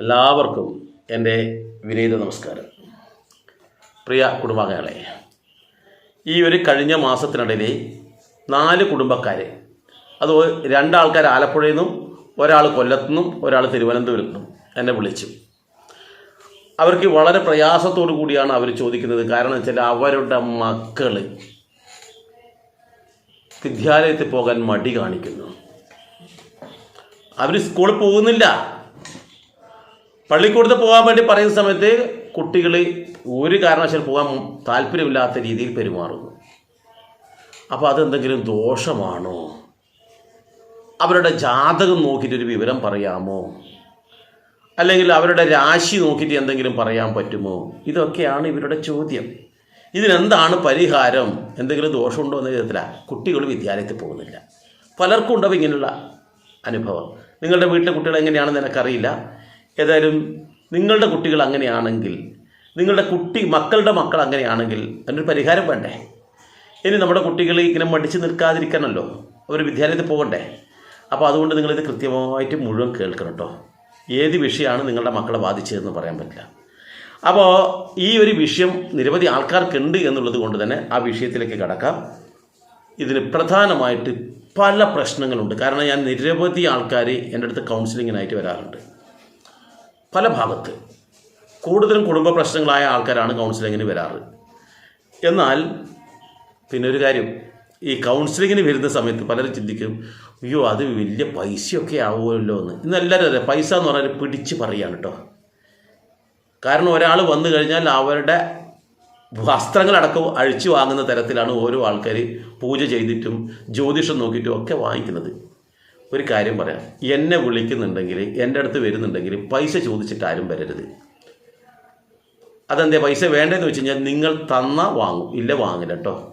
എല്ലാവർക്കും എന്റെ വിനീത നമസ്കാരം. പ്രിയ കുടുംബാംഗങ്ങളെ ഈ ഒരു കഴിഞ്ഞ മാസത്തിനിടയിൽ നാല് കുടുംബക്കാർ അത് രണ്ടാൾക്കാർ ആലപ്പുഴയിൽ നിന്നും ഒരാൾ കൊല്ലത്തു നിന്നും ഒരാൾ തിരുവനന്തപുരത്തു നിന്നും എന്നെ വിളിച്ചു. അവർക്ക് വളരെ പ്രയാസത്തോടു കൂടിയാണ് അവർ ചോദിക്കുന്നത്. കാരണം വെച്ചാൽ അവരുടെ മക്കൾ വിദ്യാലയത്തിൽ പോകാൻ മടി കാണിക്കുന്നു. അവർ സ്കൂളിൽ പോകുന്നില്ല. പള്ളിക്കൂടത്ത് പോകാൻ വേണ്ടി പറയുന്ന സമയത്ത് കുട്ടികൾ ഒരു കാരണവശാലും പോകാൻ താല്പര്യമില്ലാത്ത രീതിയിൽ പെരുമാറുന്നു. അപ്പോൾ അതെന്തെങ്കിലും ദോഷമാണോ? അവരുടെ ജാതകം നോക്കിയിട്ടൊരു വിവരം പറയാമോ? അല്ലെങ്കിൽ അവരുടെ രാശി നോക്കിയിട്ട് എന്തെങ്കിലും പറയാൻ പറ്റുമോ? ഇതൊക്കെയാണ് ഇവരുടെ ചോദ്യം. ഇതിനെന്താണ് പരിഹാരം? എന്തെങ്കിലും ദോഷമുണ്ടോ എന്ന വിധത്തിലാണ് കുട്ടികൾ വിദ്യാലയത്തിൽ പോകുന്നില്ല. പലർക്കും ഉണ്ടാവും ഇങ്ങനെയുള്ള അനുഭവം. നിങ്ങളുടെ വീട്ടിലെ കുട്ടികൾ എങ്ങനെയാണെന്ന് എനിക്കറിയില്ല ഏതായാലും നിങ്ങളുടെ കുട്ടികൾ അങ്ങനെയാണെങ്കിൽ നിങ്ങളുടെ കുട്ടി മക്കളുടെ മക്കൾ അങ്ങനെയാണെങ്കിൽ അതിനൊരു പരിഹാരം വേണ്ടേ? ഇനി നമ്മുടെ കുട്ടികൾ ഇങ്ങനെ മടിച്ച് നിൽക്കാതിരിക്കണമല്ലോ അവർ വിദ്യാലയത്തിൽ പോകണ്ടേ? അപ്പോൾ അതുകൊണ്ട് നിങ്ങളിത് കൃത്യമായിട്ട് മുഴുവൻ കേൾക്കണം കേട്ടോ. ഏത് വിഷയമാണ് നിങ്ങളുടെ മക്കളെ ബാധിച്ചതെന്ന് പറയാൻ പറ്റില്ല. അപ്പോൾ ഈ ഒരു വിഷയം നിരവധി ആൾക്കാർക്കുണ്ട് എന്നുള്ളത് കൊണ്ട് തന്നെ ആ വിഷയത്തിലേക്ക് കടക്കാം. ഇതിന് പ്രധാനമായിട്ട് പല പ്രശ്നങ്ങളുണ്ട്. കാരണം ഞാൻ നിരവധി ആൾക്കാർ എന്റെ അടുത്ത് കൗൺസിലിങ്ങിനായിട്ട് വരാറുണ്ട്. പല ഭാഗത്ത് കൂടുതലും കുടുംബ പ്രശ്നങ്ങളായ ആൾക്കാരാണ് കൗൺസിലിങ്ങിന് വരാറ്. എന്നാൽ പിന്നെ ഒരു കാര്യം ഈ കൗൺസിലിങ്ങിന് വരുന്ന സമയത്ത് പലരും ചിന്തിക്കും അയ്യോ അത് വലിയ പൈസയൊക്കെ ആവുമല്ലോ എന്ന്. ഇന്ന് എല്ലാവരും അതെ പൈസ എന്ന് പറഞ്ഞാൽ പിടിച്ച് പറയാണ് കേട്ടോ കാരണം ഒരാൾ വന്നു കഴിഞ്ഞാൽ അവരുടെ വസ്ത്രങ്ങളടക്കം അഴിച്ചു വാങ്ങുന്ന തരത്തിലാണ് ഓരോ ആൾക്കാർ പൂജ ചെയ്തിട്ടും ജ്യോതിഷം നോക്കിയിട്ടും ഒക്കെ വാങ്ങിക്കുന്നത്. ഒരു കാര്യം പറയാം. എന്നെ വിളിക്കുന്നുണ്ടെങ്കിൽ എന്റെ അടുത്ത് വരുന്നുണ്ടെങ്കിൽ പൈസ ചോദിച്ചിട്ട് ആരും വരരുത്. അതെന്തേ പൈസ വേണ്ടതെന്ന് വെച്ച് കഴിഞ്ഞാൽ നിങ്ങൾ തന്ന വാങ്ങും. ഇല്ല വാങ്ങില്ല കേട്ടോ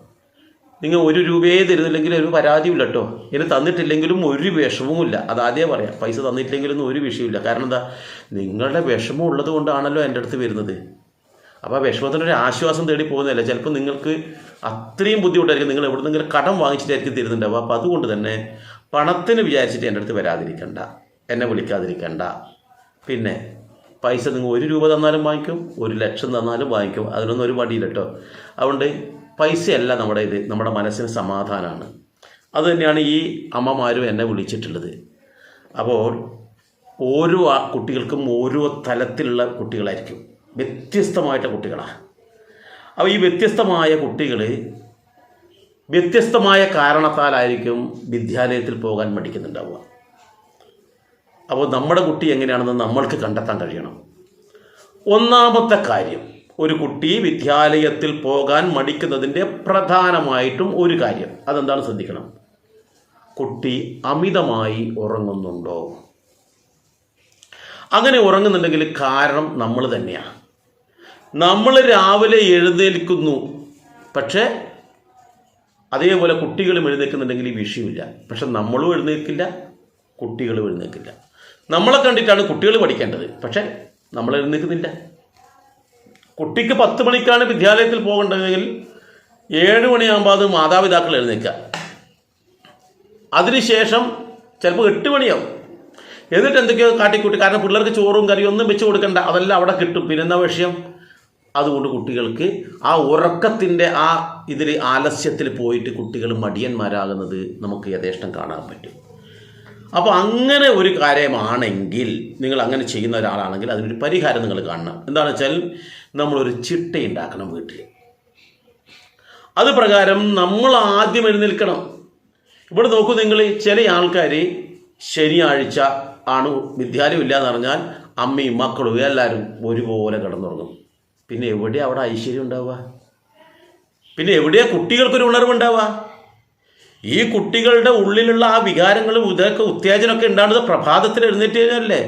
നിങ്ങൾ ഒരു രൂപയെ തരുന്നില്ലെങ്കിൽ ഒരു പരാതിയില്ല കേട്ടോ ഇനി തന്നിട്ടില്ലെങ്കിലും ഒരു വിഷമവുമില്ല. അതാദ്യം പറയാം. പൈസ തന്നിട്ടില്ലെങ്കിലൊന്നും ഒരു വിഷയമില്ല കാരണം എന്താ? നിങ്ങളുടെ വിഷമം ഉള്ളത് കൊണ്ടാണല്ലോ എന്റെ അടുത്ത് വരുന്നത്. അപ്പോൾ ആ വിഷമത്തിനൊരു ആശ്വാസം തേടി പോകുന്നതല്ല? ചിലപ്പോൾ നിങ്ങൾക്ക് അത്രയും ബുദ്ധിമുട്ടായിരിക്കും. നിങ്ങൾ എവിടെ നിന്നെങ്കിലും കടം വാങ്ങിച്ചിട്ടായിരിക്കും തരുന്നുണ്ടാവുക. അപ്പോൾ അതുകൊണ്ട് തന്നെ പണത്തിന് വിചാരിച്ചിട്ട് എന്റെ അടുത്ത് വരാതിരിക്കണ്ട. എന്നെ വിളിക്കാതിരിക്കണ്ട. പിന്നെ പൈസ നിങ്ങൾ ഒരു രൂപ തന്നാലും വാങ്ങിക്കും ഒരു ലക്ഷം തന്നാലും വാങ്ങിക്കും. അതിനൊന്നും ഒരു മടിയില്ല കേട്ടോ അതുകൊണ്ട് പൈസയല്ല നമ്മുടെ ഇത് നമ്മുടെ മനസ്സിന് സമാധാനമാണ്. അത് തന്നെയാണ് ഈ അമ്മമാരും എന്നെ വിളിച്ചിട്ടുള്ളത്. അപ്പോൾ ഓരോ ആ- കുട്ടികൾക്കും ഓരോ തലത്തിലുള്ള കുട്ടികളായിരിക്കും. വ്യത്യസ്തമായിട്ട് കുട്ടികളാണ്. അപ്പോൾ ഈ വ്യത്യസ്തമായ കുട്ടികൾ വ്യത്യസ്തമായ കാരണത്താലായിരിക്കും വിദ്യാലയത്തിൽ പോകാൻ മടിക്കുന്നുണ്ടാവുക. അപ്പോൾ നമ്മുടെ കുട്ടി എങ്ങനെയാണെന്ന് നമ്മൾക്ക് കണ്ടെത്താൻ കഴിയണം. ഒന്നാമത്തെ കാര്യം ഒരു കുട്ടി വിദ്യാലയത്തിൽ പോകാൻ മടിക്കുന്നതിന്റെ പ്രധാനമായിട്ടും ഒരു കാര്യം അതെന്താണ് ശ്രദ്ധിക്കണം? കുട്ടി അമിതമായി ഉറങ്ങുന്നുണ്ടോ? അങ്ങനെ ഉറങ്ങുന്നുണ്ടെങ്കിൽ കാരണം നമ്മൾ തന്നെയാണ് നമ്മൾ രാവിലെ എഴുന്നേൽക്കുന്നു. പക്ഷേ അതേപോലെ കുട്ടികളും എഴുന്നേൽക്കുന്നുണ്ടെങ്കിൽ ഈ വിഷയമില്ല. പക്ഷെ നമ്മളും എഴുന്നേൽക്കില്ല കുട്ടികളും എഴുന്നേൽക്കില്ല. നമ്മളെ കണ്ടിട്ടാണ് കുട്ടികൾ പഠിക്കേണ്ടത്. പക്ഷെ നമ്മൾ എഴുന്നേൽക്കുന്നില്ല. കുട്ടിക്ക് പത്ത് മണിക്കാണ് വിദ്യാലയത്തിൽ പോകേണ്ടതെങ്കിൽ ഏഴ് മണിയാകുമ്പോൾ അത് മാതാപിതാക്കൾ എഴുന്നേൽക്കുക. അതിനുശേഷം ചിലപ്പോൾ എട്ട് മണിയാവും. എന്നിട്ട് എന്തൊക്കെയോ കാട്ടിക്കൂട്ടി. കാരണം പിള്ളേർക്ക് ചോറും കറിയും ഒന്നും വെച്ച് കൊടുക്കണ്ട. അതെല്ലാം അവിടെ കിട്ടും. പിന്നെന്താ വിഷയം? അതുകൊണ്ട് കുട്ടികൾക്ക് ആ ഉറക്കത്തിന്റെ ആ ഇതിൽ ആലസ്യത്തിൽ പോയിട്ട് കുട്ടികൾ മടിയന്മാരാകുന്നത് നമുക്ക് യഥേഷ്ടം കാണാൻ പറ്റും. അപ്പോൾ അങ്ങനെ ഒരു കാര്യമാണെങ്കിൽ നിങ്ങൾ അങ്ങനെ ചെയ്യുന്ന ഒരാളാണെങ്കിൽ അതിനൊരു പരിഹാരം നിങ്ങൾ കാണണം. എന്താണെന്ന് വെച്ചാൽ നമ്മളൊരു ചിട്ട ഉണ്ടാക്കണം വീട്ടിൽ. അത് പ്രകാരം നമ്മൾ ആദ്യം എഴുന്നേൽക്കണം. ഇവിടെ നോക്കൂ നിങ്ങൾ ചില ആൾക്കാർ ശനിയാഴ്ച ആണ് വിദ്യാലയം ഇല്ല എന്ന് പറഞ്ഞാൽ അമ്മയും മക്കളും എല്ലാവരും ഒരുപോലെ കിടന്നുറങ്ങും. പിന്നെ എവിടെയാ അവിടെ ഐശ്വര്യം ഉണ്ടാവുക? പിന്നെ എവിടെയാ കുട്ടികൾക്കൊരു ഉണർവുണ്ടാവുക ഈ കുട്ടികളുടെ ഉള്ളിലുള്ള ആ വികാരങ്ങളും ഇതൊക്കെ ഉത്തേജനമൊക്കെ ഉണ്ടാകുന്നത് പ്രഭാതത്തിൽ എഴുന്നേറ്റ് കഴിഞ്ഞാലല്ലേ?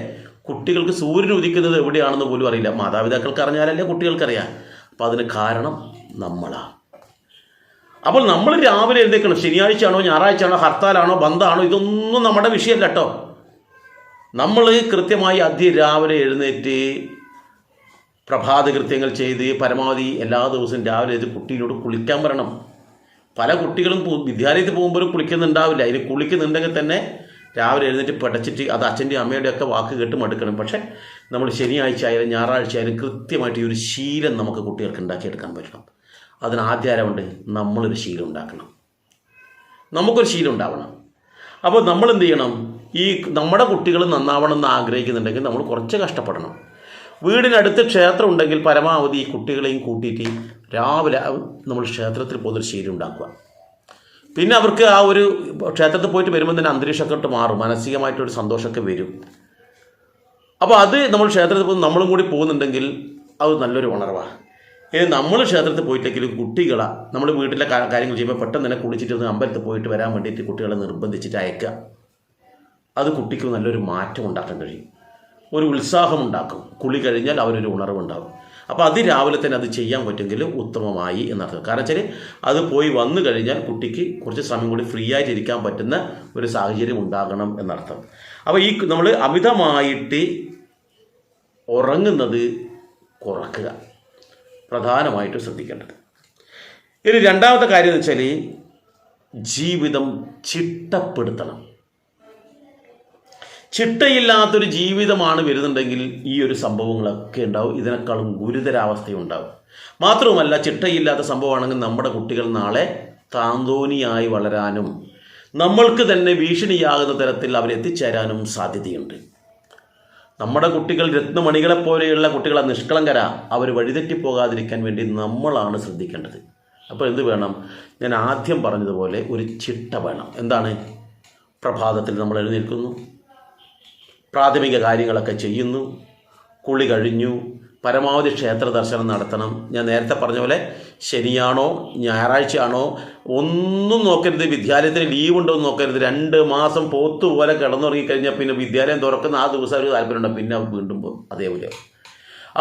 കുട്ടികൾക്ക് സൂര്യൻ ഉദിക്കുന്നത് എവിടെയാണെന്ന് പോലും അറിയില്ല. മാതാപിതാക്കൾക്ക് അറിഞ്ഞാലല്ലേ കുട്ടികൾക്കറിയാം. അപ്പോൾ അതിന് കാരണം നമ്മളാണ് അപ്പോൾ നമ്മൾ രാവിലെ എഴുന്നേക്കണം ശനിയാഴ്ചയാണോ ഞായറാഴ്ചയാണോ ഹർത്താലാണോ ബന്ധാണോ ഇതൊന്നും നമ്മുടെ വിഷയമല്ല കേട്ടോ. നമ്മൾ കൃത്യമായി അതിരാവിലെ എഴുന്നേറ്റ് പ്രഭാത കൃത്യങ്ങൾ ചെയ്ത് പരമാവധി എല്ലാ ദിവസവും രാവിലെ ഇത് കുട്ടീനോട് കുളിക്കാൻ വരണം. പല കുട്ടികളും വിദ്യാലയത്തിൽ പോകുമ്പോഴും കുളിക്കുന്നുണ്ടാവില്ല. ഇനി കുളിക്കുന്നുണ്ടെങ്കിൽ തന്നെ രാവിലെ എഴുന്നേറ്റ് പടച്ചിട്ട് അത് അച്ഛന്റെയും അമ്മയുടെയൊക്കെ വാക്ക് കേട്ട് മടുക്കണം. പക്ഷേ നമ്മൾ ശനിയാഴ്ച ആയാലും ഞായറാഴ്ച ആയാലും കൃത്യമായിട്ട് ഈ ഒരു ശീലം നമുക്ക് കുട്ടികൾക്ക് ഉണ്ടാക്കിയെടുക്കാൻ പറ്റണം. അതിന് ആദ്യമുണ്ട് നമ്മളൊരു ശീലം ഉണ്ടാക്കണം. നമുക്കൊരു ശീലം ഉണ്ടാവണം. അപ്പോൾ നമ്മൾ എന്ത് ചെയ്യണം? ഈ നമ്മുടെ കുട്ടികൾ നന്നാവണം എന്ന് ആഗ്രഹിക്കുന്നുണ്ടെങ്കിൽ നമ്മൾ കുറച്ച് കഷ്ടപ്പെടണം. വീടിനടുത്ത് ക്ഷേത്രം ഉണ്ടെങ്കിൽ പരമാവധി ഈ കുട്ടികളെയും കൂട്ടിയിട്ട് രാവിലെ നമ്മൾ ക്ഷേത്രത്തിൽ ശീലം ഉണ്ടാക്കുക. പിന്നെ അവർക്ക് ആ ഒരു ക്ഷേത്രത്തിൽ പോയിട്ട് വരുമ്പോൾ തന്നെ അന്തരീക്ഷമൊക്കെ മാറും. മാനസികമായിട്ടൊരു സന്തോഷമൊക്കെ വരും. അപ്പോൾ അത് നമ്മൾ ക്ഷേത്രത്തിൽ പോകുന്ന നമ്മളും കൂടി പോകുന്നുണ്ടെങ്കിൽ അത് നല്ലൊരു ഉണർവാണ്. ഇനി നമ്മൾ ക്ഷേത്രത്തിൽ പോയിട്ടെങ്കിലും കുട്ടികളെ നമ്മൾ വീട്ടിലെ കാര്യങ്ങൾ ചെയ്യുമ്പോൾ പെട്ടെന്ന് തന്നെ കുളിച്ചിട്ട് ഒന്ന് അമ്പലത്തിൽ പോയിട്ട് വരാൻ വേണ്ടിയിട്ട് കുട്ടികളെ നിർബന്ധിച്ചിട്ട് അയക്കുക. അത് കുട്ടിക്ക് നല്ലൊരു മാറ്റം ഉണ്ടാക്കാൻ കഴിയും. ഒരു ഉത്സാഹം ഉണ്ടാക്കും കുളി കഴിഞ്ഞാൽ അവനൊരു ഉണർവുണ്ടാകും. അപ്പോൾ അത് രാവിലെ തന്നെ അത് ചെയ്യാൻ പറ്റുമെങ്കിൽ ഉത്തമമായി എന്നർത്ഥം. കാരണം വെച്ചാൽ അത് പോയി വന്നു കഴിഞ്ഞാൽ കുട്ടിക്ക് കുറച്ച് സമയം കൂടി ഫ്രീ ആയിട്ട് ഇരിക്കാൻ പറ്റുന്ന ഒരു സാഹചര്യം ഉണ്ടാകണം എന്നർത്ഥം. അപ്പോൾ ഈ നമ്മൾ അമിതമായിട്ട് ഉറങ്ങുന്നത് കുറക്കുക. പ്രധാനമായിട്ട് ശ്രദ്ധിക്കേണ്ടത്. ഇനി രണ്ടാമത്തെ കാര്യം എന്ന് വെച്ചാൽ ജീവിതം ചിട്ടപ്പെടുത്തണം. ചിട്ടയില്ലാത്തൊരു ജീവിതമാണ് വരുന്നുണ്ടെങ്കിൽ ഈ ഒരു സംഭവങ്ങളൊക്കെ ഉണ്ടാവും. ഇതിനേക്കാളും ഗുരുതരാവസ്ഥയുണ്ടാവും. മാത്രവുമല്ല ചിട്ടയില്ലാത്ത സംഭവമാണെങ്കിൽ നമ്മുടെ കുട്ടികൾ നാളെ താന്തോനിയായി വളരാനും നമ്മൾക്ക് തന്നെ ഭീഷണിയാകുന്ന തരത്തിൽ അവരെത്തിച്ചേരാനും സാധ്യതയുണ്ട്. നമ്മുടെ കുട്ടികൾ രത്നമണികളെ പോലെയുള്ള കുട്ടികളെ നിഷ്കളങ്കര അവർ വഴിതെറ്റിപ്പോകാതിരിക്കാൻ വേണ്ടി നമ്മളാണ് ശ്രദ്ധിക്കേണ്ടത്. അപ്പോൾ എന്ത് വേണം? ഞാൻ ആദ്യം പറഞ്ഞതുപോലെ ഒരു ചിട്ട വേണം. എന്താണ്? പ്രഭാതത്തിൽ നമ്മൾ എഴുന്നേൽക്കുന്നു. പ്രാഥമിക കാര്യങ്ങളൊക്കെ ചെയ്യുന്നു കുളി കഴിഞ്ഞു പരമാവധി ക്ഷേത്ര ദർശനം നടത്തണം. ഞാൻ നേരത്തെ പറഞ്ഞ പോലെ ശനിയാണോ ഞായറാഴ്ചയാണോ ഒന്നും നോക്കരുത് വിദ്യാലയത്തിന് ലീവ് ഉണ്ടോ എന്ന് നോക്കരുത്. രണ്ട് മാസം പോത്തു പോലെ കിടന്നുറങ്ങിക്കഴിഞ്ഞാൽ പിന്നെ വിദ്യാലയം തുറക്കുന്ന ആ ദിവസം ഒരു താല്പര്യമുണ്ട് പിന്നെ വീണ്ടും പോകും. അതേപോലെ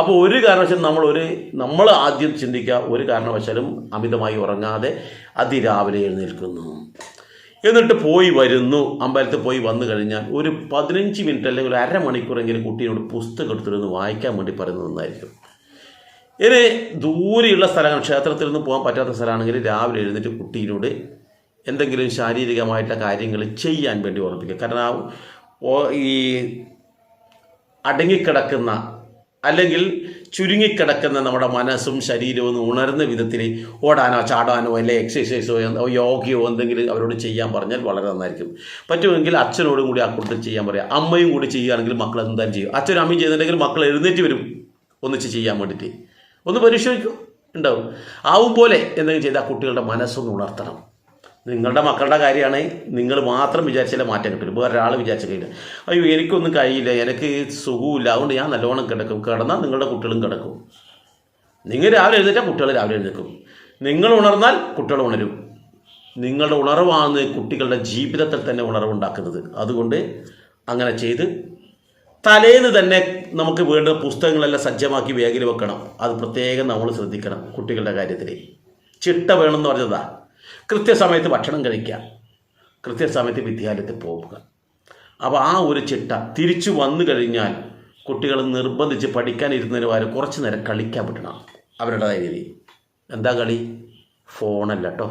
അപ്പോൾ ഒരു കാരണവശാലും നമ്മൾ ഒരു നമ്മൾ ആദ്യം ചിന്തിക്കുക ഒരു കാരണവശാലും അമിതമായി ഉറങ്ങാതെ അതിരാവിലെ എഴുന്നേൽക്കുന്നു. എന്നിട്ട് പോയി വരുന്നു. അമ്പലത്തിൽ പോയി വന്നു കഴിഞ്ഞാൽ ഒരു പതിനഞ്ച് മിനിറ്റ് അല്ലെങ്കിൽ ഒരു അരമണിക്കൂറെങ്കിലും കുട്ടീനോട് പുസ്തകം എടുത്തിരുന്ന് വായിക്കാൻ വേണ്ടി പറയുന്നത് നന്നായിരിക്കും. ഇനി ദൂരെയുള്ള സ്ഥലങ്ങൾ ക്ഷേത്രത്തിൽ നിന്ന് പോകാൻ പറ്റാത്ത സ്ഥലമാണെങ്കിൽ രാവിലെ എഴുന്നേറ്റ് കുട്ടീനോട് എന്തെങ്കിലും ശാരീരികമായിട്ടുള്ള കാര്യങ്ങൾ ചെയ്യാൻ വേണ്ടി ഓർമ്മിപ്പിക്കുക. കാരണം ആ ഈ അടങ്ങിക്കിടക്കുന്ന അല്ലെങ്കിൽ ചുരുങ്ങിക്കിടക്കുന്ന നമ്മുടെ മനസ്സും ശരീരവും ഒന്ന് ഉണർന്ന വിധത്തിൽ ഓടാനോ ചാടാനോ അല്ലെ എക്സസൈസോ എന്തോ യോഗയോ എന്തെങ്കിലും അവരോട് ചെയ്യാൻ പറഞ്ഞാൽ വളരെ നന്നായിരിക്കും. പറ്റുമെങ്കിൽ അച്ഛനോടും കൂടി ആ കൂട്ടത്തിൽ ചെയ്യാൻ പറയാം. അമ്മയും കൂടി ചെയ്യുകയാണെങ്കിൽ മക്കൾ എന്തായാലും ചെയ്യും. അച്ഛനും അമ്മയും ചെയ്യുന്നുണ്ടെങ്കിൽ മക്കൾ എഴുന്നേറ്റ് വരും. ഒന്നിച്ച് ചെയ്യാൻ വേണ്ടിയിട്ട്. ഒന്ന് പരിശോധിക്കും. ഉണ്ടാവും. ആവും പോലെ എന്തെങ്കിലും ചെയ്താൽ കുട്ടികളുടെ മനസ്സൊന്ന് ഉണർത്തണം. നിങ്ങളുടെ മക്കളുടെ കാര്യമാണ് നിങ്ങൾ മാത്രം വിചാരിച്ചാലേ മാറ്റം കിട്ടില്ല വേറെ ഒരാൾ വിചാരിച്ച കഴിയില്ല അയ്യോ എനിക്കൊന്നും കഴിയില്ല എനിക്ക് സുഖമില്ല അതുകൊണ്ട് ഞാൻ നല്ലോണം കിടക്കും. കിടന്നാൽ നിങ്ങളുടെ കുട്ടികളും കിടക്കും. നിങ്ങൾ രാവിലെ എഴുന്നേറ്റാൽ കുട്ടികൾ രാവിലെ എഴുന്നേക്കും നിങ്ങൾ ഉണർന്നാൽ കുട്ടികൾ ഉണരും. നിങ്ങളുടെ ഉണർവാണ് കുട്ടികളുടെ ജീവിതത്തിൽ തന്നെ ഉണർവുണ്ടാക്കുന്നത്. അതുകൊണ്ട് അങ്ങനെ ചെയ്ത് തലേന്ന് തന്നെ നമുക്ക് വേണ്ട പുസ്തകങ്ങളെല്ലാം സജ്ജമാക്കി വേഗം വെക്കണം. അത് പ്രത്യേകം നമ്മൾ ശ്രദ്ധിക്കണം കുട്ടികളുടെ കാര്യത്തിൽ ചിട്ട വേണമെന്ന് പറഞ്ഞതാ. കൃത്യസമയത്ത് ഭക്ഷണം കഴിക്കുക. കൃത്യസമയത്ത് വിദ്യാലയത്തിൽ പോവുക അപ്പോൾ ആ ഒരു ചിട്ട തിരിച്ചു വന്നു കഴിഞ്ഞാൽ കുട്ടികൾ നിർബന്ധിച്ച് പഠിക്കാനിരുന്നതിന് പകരം കുറച്ച് നേരം കളിക്കാൻ പറ്റണം അവരുടേതായ രീതി. എന്താ കളി? ഫോണല്ല കേട്ടോ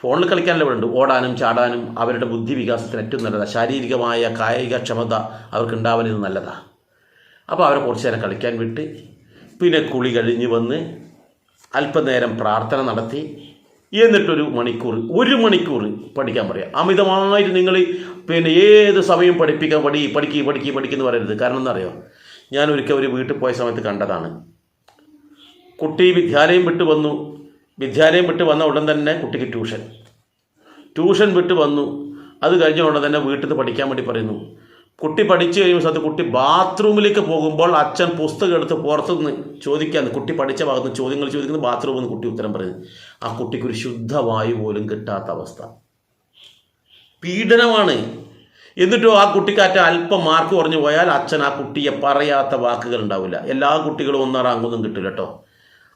ഫോണിൽ കളിക്കാനല്ല ഇവിടെ ഓടാനും ചാടാനും അവരുടെ ബുദ്ധി വികാസത്തിന് ഏറ്റവും നല്ലതാണ് ശാരീരികമായ കായിക ക്ഷമത അവർക്ക് ഉണ്ടാവുന്നത് നല്ലതാണ് അപ്പോൾ അവരെ കുറച്ച് നേരം കളിക്കാൻ വിട്ട് പിന്നെ കുളി കഴിഞ്ഞ് വന്ന് അല്പനേരം പ്രാർത്ഥന നടത്തി എന്നിട്ടൊരു മണിക്കൂർ ഒരു മണിക്കൂർ പഠിക്കാൻ പറയാം. അമിതമായിട്ട് നിങ്ങൾ പിന്നെ ഏത് സമയം പഠിപ്പിക്കാൻ പഠി പഠിക്കുക പഠിക്കുക പഠിക്കുന്നു പറയരുത്. കാരണം എന്താ അറിയോ ഞാൻ ഒരിക്കൽ ഒരു വീട്ടിൽ പോയ സമയത്ത് കണ്ടതാണ്. കുട്ടി വിദ്യാലയം വിട്ട് വന്നു. വിദ്യാലയം വിട്ട് വന്ന ഉടൻ തന്നെ കുട്ടിക്ക് ട്യൂഷൻ. ട്യൂഷൻ വിട്ട് വന്നു. അത് കഴിഞ്ഞ ഉടൻ തന്നെ വീട്ടിൽ നിന്ന് പഠിക്കാൻ വേണ്ടി പറയുന്നു. കുട്ടി പഠിച്ചു കഴിയുമ്പോൾ സ്ഥലത്ത് കുട്ടി ബാത്റൂമിലേക്ക് പോകുമ്പോൾ അച്ഛൻ പുസ്തകം എടുത്ത് പുറത്തുനിന്ന് ചോദിക്കാന്ന് കുട്ടി പഠിച്ച ഭാഗത്ത് ചോദ്യങ്ങൾ ചോദിക്കുന്നത് ബാത്റൂമിൽ നിന്ന് കുട്ടി ഉത്തരം പറയുന്നത്. ആ കുട്ടിക്ക് ഒരു ശുദ്ധവായു പോലും കിട്ടാത്ത അവസ്ഥ. പീഡനമാണ്. എന്നിട്ടോ ആ കുട്ടിക്കാറ്റ അല്പം മാർക്ക് കുറഞ്ഞു പോയാൽ അച്ഛൻ ആ കുട്ടിയെ പറയാത്ത വാക്കുകൾ ഉണ്ടാവില്ല. എല്ലാ കുട്ടികളും ഒന്നാറ റാങ്കൊന്നും കിട്ടില്ല കേട്ടോ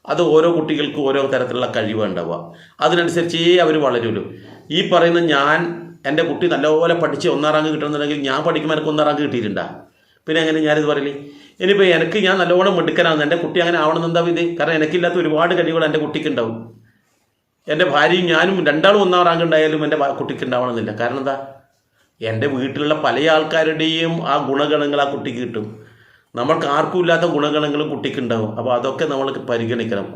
അത് ഓരോ കുട്ടികൾക്കും ഓരോ തരത്തിലുള്ള കഴിവ് ഉണ്ടാവുക. അതിനനുസരിച്ചേ അവർ വളരുള്ളൂ. ഈ പറയുന്ന ഞാൻ എന്റെ കുട്ടി നല്ലപോലെ പഠിച്ച് ഒന്നാം റാങ്ക് കിട്ടണമെന്നുണ്ടെങ്കിൽ ഞാൻ പഠിക്കുമ്പോൾ എനിക്ക് ഒന്നാം റാങ്ക് കിട്ടിയിട്ടുണ്ടാ? പിന്നെ അങ്ങനെ ഞാനിത് പറയില്ലേ ഇനിയിപ്പോൾ എനിക്ക് ഞാൻ നല്ലവണ്ണം മിടുക്കനാണ് എന്റെ കുട്ടി അങ്ങനെ ആവണം എന്താ ഇത്? കാരണം എനിക്കില്ലാത്ത ഒരുപാട് കഴിവുകൾ എന്റെ കുട്ടിക്ക് ഉണ്ടാവും എന്റെ ഭാര്യയും ഞാനും രണ്ടാളും ഒന്നാം റാങ്ക് ഉണ്ടായാലും എന്റെ കുട്ടിക്ക് ഉണ്ടാവണമെന്നില്ല. കാരണം എന്താ? എന്റെ വീട്ടിലുള്ള പല ആൾക്കാരുടെയും ആ ഗുണഗണങ്ങൾ ആ കുട്ടിക്ക് കിട്ടും. നമ്മൾക്ക് ആർക്കും ഇല്ലാത്ത ഗുണഗണങ്ങൾ കുട്ടിക്ക് ഉണ്ടാവും. അപ്പോൾ അതൊക്കെ നമ്മൾ പരിഗണിക്കണം.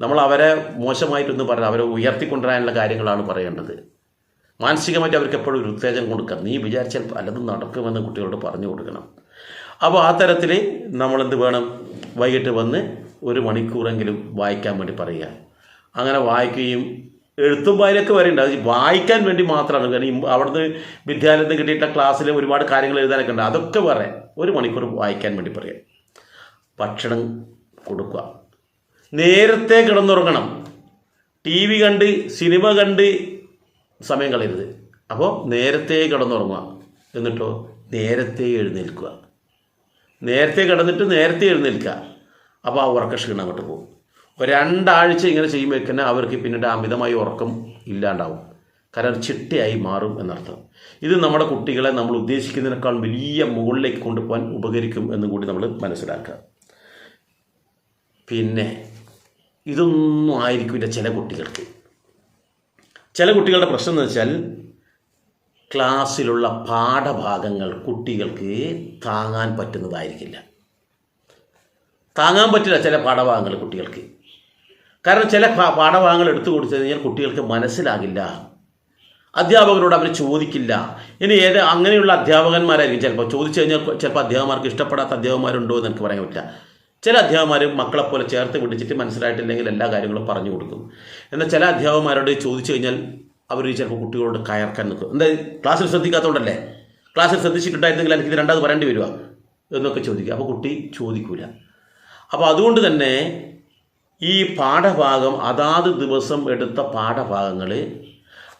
നമ്മൾ അവരെ മോശമായിട്ടൊന്നും പറയാം അവരെ ഉയർത്തിക്കൊണ്ടുവരാനുള്ള കാര്യങ്ങളാണ് പറയേണ്ടത്. മാനസികമായിട്ട് അവർക്ക് എപ്പോഴും ഒരു ഉത്തേജനം കൊടുക്കാം. നീ വിചാരിച്ചാൽ പലതും നടക്കുമെന്ന് കുട്ടികളോട് പറഞ്ഞു കൊടുക്കണം. അപ്പോൾ ആ തരത്തിൽ നമ്മളെന്ത് വേണം? വൈകിട്ട് വന്ന് ഒരു മണിക്കൂറെങ്കിലും വായിക്കാൻ വേണ്ടി പറയുക. അങ്ങനെ വായിക്കുകയും എഴുത്തും വായനയൊക്കെ വരെയുണ്ട്. അത് വായിക്കാൻ വേണ്ടി മാത്രമാണ്. കാരണം അവിടുന്ന് വിദ്യാലയത്തിൽ കിട്ടിയിട്ട ക്ലാസ്സിൽ ഒരുപാട് കാര്യങ്ങൾ എഴുതാനൊക്കെ ഉണ്ട്. അതൊക്കെ പറയാം ഒരു മണിക്കൂർ വായിക്കാൻ വേണ്ടി പറയാം ഭക്ഷണം കൊടുക്കുക. നേരത്തെ കിടന്നുറങ്ങണം. ടി വി കണ്ട് സിനിമ കണ്ട് സമയം കളയരുത്. അപ്പോൾ നേരത്തെ കിടന്നുറങ്ങുക. എന്നിട്ടോ? നേരത്തെ എഴുന്നേൽക്കുക. നേരത്തെ കിടന്നിട്ട് നേരത്തെ എഴുന്നേൽക്കുക. അപ്പോൾ ആ ഉറക്ക ക്ഷീണം അങ്ങോട്ട് പോകും. രണ്ടാഴ്ച ഇങ്ങനെ ചെയ്യുമ്പോൾ തന്നെ അവർക്ക് പിന്നീട് അമിതമായി ഉറക്കം ഇല്ലാണ്ടാവും. കാരണം ചിട്ടയായി മാറും എന്നർത്ഥം. ഇത് നമ്മുടെ കുട്ടികളെ നമ്മൾ ഉദ്ദേശിക്കുന്നതിനേക്കാൾ വലിയ മുകളിലേക്ക് കൊണ്ടുപോകാൻ ഉപകരിക്കും എന്നും കൂടി നമ്മൾ മനസ്സിലാക്കുക. പിന്നെ ഇതൊന്നും ആയിരിക്കില്ല ചില കുട്ടികൾക്ക്. ചില കുട്ടികളുടെ പ്രശ്നം എന്ന് വെച്ചാൽ ക്ലാസ്സിലുള്ള പാഠഭാഗങ്ങൾ കുട്ടികൾക്ക് താങ്ങാൻ പറ്റുന്നതായിരിക്കില്ല. താങ്ങാൻ പറ്റില്ല ചില പാഠഭാഗങ്ങൾ കുട്ടികൾക്ക്. കാരണം ചില പാഠഭാഗങ്ങൾ എടുത്തു കൊടുത്തു കഴിഞ്ഞാൽ കുട്ടികൾക്ക് മനസ്സിലാകില്ല. അധ്യാപകരോട് അവർ ചോദിക്കില്ല. ഇനി ഏത് അങ്ങനെയുള്ള അധ്യാപകന്മാരായിരിക്കും ചിലപ്പോൾ. ചോദിച്ചു കഴിഞ്ഞാൽ ചിലപ്പോൾ അധ്യാപകന്മാർക്ക് ഇഷ്ടപ്പെടാത്ത അധ്യാപകന്മാരുണ്ടോ എന്ന് എനിക്ക് പറയാൻ പറ്റില്ല. ചില അധ്യാപകന്മാർ മക്കളെ പോലെ ചേർത്ത് പിടിച്ചിട്ട് മനസ്സിലായിട്ടില്ലെങ്കിൽ എല്ലാ കാര്യങ്ങളും പറഞ്ഞു കൊടുക്കും. എന്നാൽ ചില അധ്യാപകന്മാരോട് ചോദിച്ചു കഴിഞ്ഞാൽ അവർ ചിലപ്പോൾ കുട്ടികളോട് കയർക്കാൻ നിൽക്കും. എന്താ ക്ലാസ്സിൽ ശ്രദ്ധിക്കാത്തതുകൊണ്ടല്ലേ ക്ലാസ്സിൽ ശ്രദ്ധിച്ചിട്ടുണ്ടായിരുന്നെങ്കിൽ എനിക്ക് ഇത് രണ്ടാമത് വരേണ്ടി വരിക എന്നൊക്കെ ചോദിക്കുക അപ്പോൾ കുട്ടി ചോദിക്കൂല. അപ്പോൾ അതുകൊണ്ട് തന്നെ ഈ പാഠഭാഗം അതാത് ദിവസം എടുത്ത പാഠഭാഗങ്ങൾ